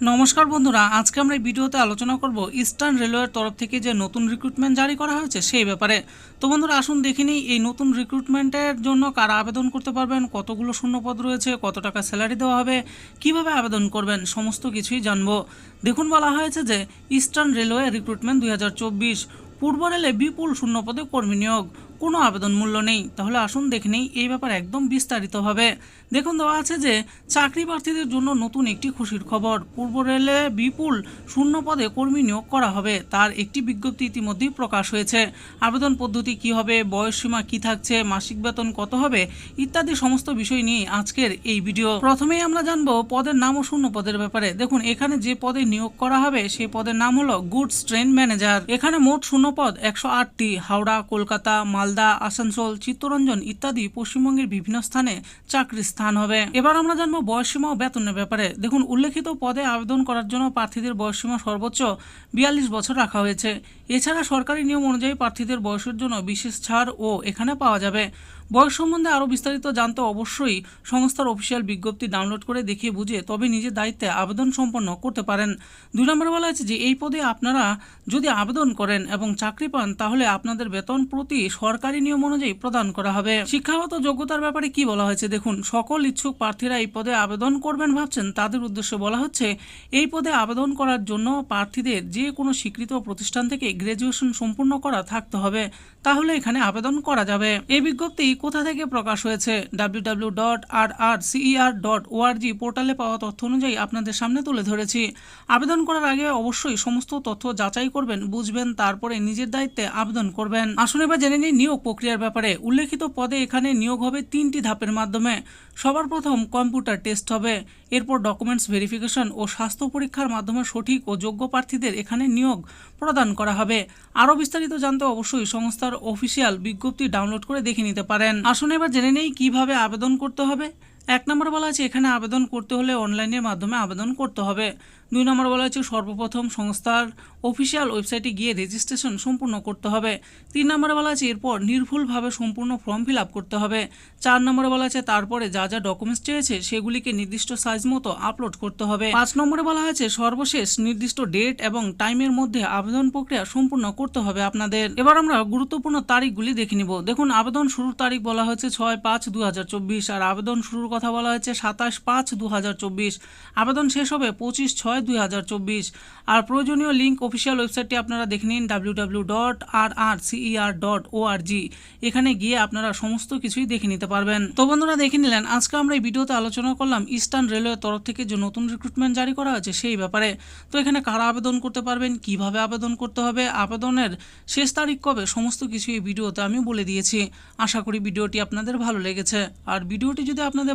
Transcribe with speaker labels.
Speaker 1: নমস্কার বন্ধুরা, আজকে আমরা এই ভিডিওতে আলোচনা করব ইস্টার্ন রেলওয়ের তরফ থেকে যে নতুন রিক্রুটমেন্ট জারি করা হয়েছে সেই ব্যাপারে। তো বন্ধুরা, আসুন দেখে নিই, এই নতুন রিক্রুটমেন্টের জন্য কারা আবেদন করতে পারবেন, কতগুলো শূন্যপদ রয়েছে, কত টাকা স্যালারি দেওয়া হবে, কীভাবে আবেদন করবেন, সমস্ত কিছুই জানব। দেখুন, বলা হয়েছে যে ইস্টার্ন রেলওয়ে রিক্রুটমেন্ট দুই হাজার চব্বিশ, পূর্ব রেলে বিপুল শূন্যপদে কর্মী নিয়োগ। কোনো আবেদন মূল্য নেই। তাহলে আসুন দেখে নেই এই ব্যাপারে একদম বিস্তারিতভাবে। দেখুন, দেওয়া আছে যে চাকরি প্রার্থীদের জন্য নতুন একটি খুশির খবর। পূর্ব রেলে বিপুল শূন্য পদে কর্মী নিয়োগ করা হবে। তার একটি বিজ্ঞপ্তি ইতিমধ্যেই প্রকাশ হয়েছে। আবেদন পদ্ধতি কি হবে? বয়সসীমা কি থাকছে? মাসিক বেতন কত হবে? ইত্যাদি সমস্ত বিষয় নিয়ে আজকের এই ভিডিও। প্রথমেই আমরা জানব পদের নাম ও শূন্য পদের ব্যাপারে। দেখুন, এখানে যে পদে নিয়োগ করা হবে সেই পদের নাম হলো গুডস ট্রেন ম্যানেজার। এখানে মোট শূন্য পদ একশো আটটি। হাওড়া, কলকাতা মালদা, আসানসোল, চিত্তরঞ্জন ইত্যাদি পশ্চিমবঙ্গের বিভিন্ন স্থানে চাকরির স্থান হবে। এবার আমরা জানব বয়সসীমা ও বেতনের ব্যাপারে। দেখুন, উল্লেখিত পদে আবেদন করার জন্য প্রার্থীদের বয়সসীমা সর্বোচ্চ বিয়াল্লিশ বছর রাখা হয়েছে। এছাড়া সরকারি নিয়ম অনুযায়ী প্রার্থীদের বয়সের জন্য বিশেষ ছাড় ও এখানে পাওয়া যাবে। বয়স সম্বন্ধে আরও বিস্তারিত জানতে অবশ্যই সংস্থার অফিসিয়াল বিজ্ঞপ্তি ডাউনলোড করে দেখিয়ে বুঝে তবে নিজের দায়িত্বে আবেদন সম্পন্ন করতে পারেন। দুই নম্বরে বলা হয়েছে যে, এই পদে আপনারা যদি আবেদন করেন এবং চাকরি পান, তাহলে আপনাদের বেতন প্রতি সরকারি নিয়ম অনুযায়ী প্রদান করা হবে। শিক্ষাগত যোগ্যতার ব্যাপারে কি বলা হয়েছে? দেখুন, সকল ইচ্ছুক প্রার্থীরা এই পদে আবেদন করবেন ভাবছেন। তাদের উদ্দেশ্যে বলা হচ্ছে, এই পদে আবেদন করার জন্য প্রার্থীদের যে কোনো স্বীকৃত প্রতিষ্ঠান থেকে গ্র্যাজুয়েশন সম্পূর্ণ করা থাকতে হবে। তাহলে এখানে আবেদন করা যাবে। এই বিজ্ঞপ্তি কোথা থেকে প্রকাশ হয়েছে? W dot R R CER dot পোর্টালে পাওয়া তথ্য অনুযায়ী আপনাদের সামনে তুলে ধরেছি। আবেদন করার আগে অবশ্যই সমস্ত তথ্য যাচাই করবেন, বুঝবেন, তারপরে নিজের দায়িত্বে আবেদন করবেন। আসুন এবার জেনে নিই নিয়োগ প্রক্রিয়ার ব্যাপারে। উল্লেখিত পদে এখানে নিয়োগ হবে তিনটি ধাপের মাধ্যমে। সবার প্রথম কম্পিউটার টেস্ট হবে। এরপর ডকুমেন্টস ভেরিফিকেশন ও স্বাস্থ্য পরীক্ষার মাধ্যমে সঠিক ও যোগ্য প্রার্থীদের এখানে নিয়োগ প্রদান করা হবে। আরও বিস্তারিত জানতে অবশ্যই সংস্থার অফিসিয়াল বিজ্ঞপ্তি ডাউনলোড করে দেখে নিতে পারেন। আসুন এবার জেনে নেই কীভাবে আবেদন করতে হবে। এক নম্বর বলা আছে এখানে আবেদন করতে হলে অনলাইনের মাধ্যমে আবেদন করতে হবে। দুই নম্বর বলা হচ্ছে সর্বপ্রথম সংস্থার অফিসিয়াল ওয়েবসাইটে গিয়ে রেজিস্ট্রেশন সম্পূর্ণ করতে হবে। তিন নম্বরে বলা আছে এরপর নির্ভুলভাবে সম্পূর্ণ ফর্ম ফিল করতে হবে। চার নম্বরে বলা আছে তারপরে যা যা ডকুমেন্টস চেয়েছে সেগুলিকে নির্দিষ্ট সাইজ মতো আপলোড করতে হবে। পাঁচ নম্বরে বলা হয়েছে, সর্বশেষ নির্দিষ্ট ডেট এবং টাইমের মধ্যে আবেদন প্রক্রিয়া সম্পূর্ণ করতে হবে আপনাদের। এবার আমরা গুরুত্বপূর্ণ তারিখগুলি দেখে নিব। দেখুন, আবেদন শুরুর তারিখ বলা হয়েছে ছয় পাঁচ দু আর আবেদন শুরুর কথা বলা হয়েছে সাতাশ পাঁচ দু আবেদন শেষ হবে পঁচিশ ছয় দুই আর প্রয়োজনীয় লিঙ্ক অফিসিয়াল ওয়েবসাইটটি আপনারা দেখে নিন W dot R R dot ORG এখানে গিয়ে আপনারা সমস্ত কিছুই দেখে নিতে পারবেন। তো বন্ধুরা, দেখে নিলেন, আজকে আমরা এই ভিডিওতে আলোচনা করলাম ইস্টার্ন রেলওয়ের তরফ থেকে যে নতুন রিক্রুটমেন্ট জারি করা হয়েছে সেই ব্যাপারে। তো এখানে কারা আবেদন করতে পারবেন, কীভাবে আবেদন করতে হবে, আবেদনের শেষ তারিখ কবে, সমস্ত কিছু এই ভিডিওতে আমি বলে দিয়েছি। আশা করি ভিডিওটি আপনাদের ভালো লেগেছে। আর ভিডিওটি যদি আপনাদের